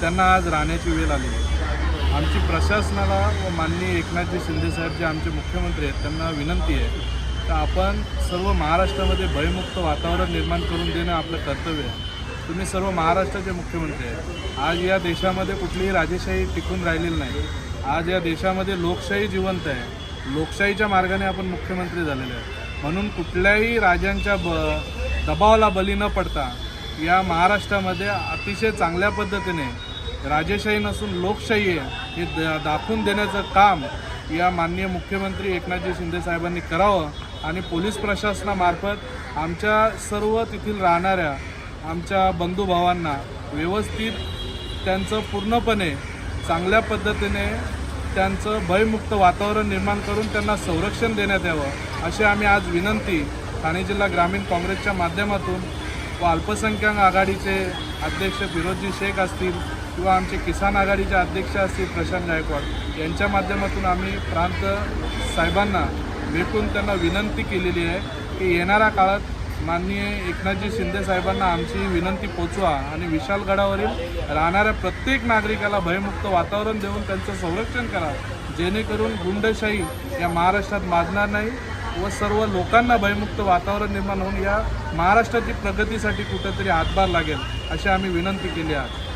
त्यांना आज राहण्याची वेळ आली आहे. आमची प्रशासनाला व माननीय एकनाथजी शिंदेसाहेब जे आमचे मुख्यमंत्री आहेत त्यांना विनंती आहे तर आपण सर्व महाराष्ट्रामध्ये भयमुक्त वातावरण निर्माण करून देणं आपलं कर्तव्य आहे. तुम्ही सर्व महाराष्ट्राचे मुख्यमंत्री आहेत. आज या देशामध्ये कुठलीही राजेशाही टिकून राहिलेली नाही. आज या देशामध्ये लोकशाही जिवंत आहे. लोकशाहीच्या मार्गाने आपण मुख्यमंत्री झालेले आहे. म्हणून कुठल्याही राजांच्या ब दबावाला बली न पडता या महाराष्ट्रामध्ये अतिशय चांगल्या पद्धतीने राजेशाही नसून लोकशाही आहे हे द दाखवून देण्याचं काम या माननीय मुख्यमंत्री एकनाथजी शिंदे साहेबांनी करावं आणि पोलीस प्रशासनामार्फत आमच्या सर्व तेथील राहणाऱ्या आमच्या बंधुभावांना व्यवस्थित त्यांचं पूर्णपणे चांगल्या पद्धतीने त्यांचं भयमुक्त वातावरण निर्माण करून त्यांना संरक्षण देण्यात यावं अशी आम्ही आज विनंती ठाणे जिल्हा ग्रामीण काँग्रेसच्या माध्यमातून व अल्पसंख्याक आघाडीचे अध्यक्ष फिरोजी शेख असतील किंवा आमचे किसान आघाडीचे अध्यक्ष असतील प्रशांत गायकवाड यांच्या माध्यमातून आम्ही प्रांत साहेबांना भेटून त्यांना विनंती केलेली आहे की येणाऱ्या काळात माननीय एकनाथजी शिंदे साहेबांना आमची विनंती पोचवा आणि विशालगडावरील राहणाऱ्या प्रत्येक नागरिकाला भयमुक्त वातावरण देऊन त्यांचं संरक्षण करा. जेणेकरून गुंडशाही या महाराष्ट्रात माजणार नाही व सर्व लोकांना भयमुक्त वातावरण निर्माण होऊन या महाराष्ट्राची प्रगतीसाठी कुठंतरी हातभार लागेल अशी आम्ही विनंती केली आहे.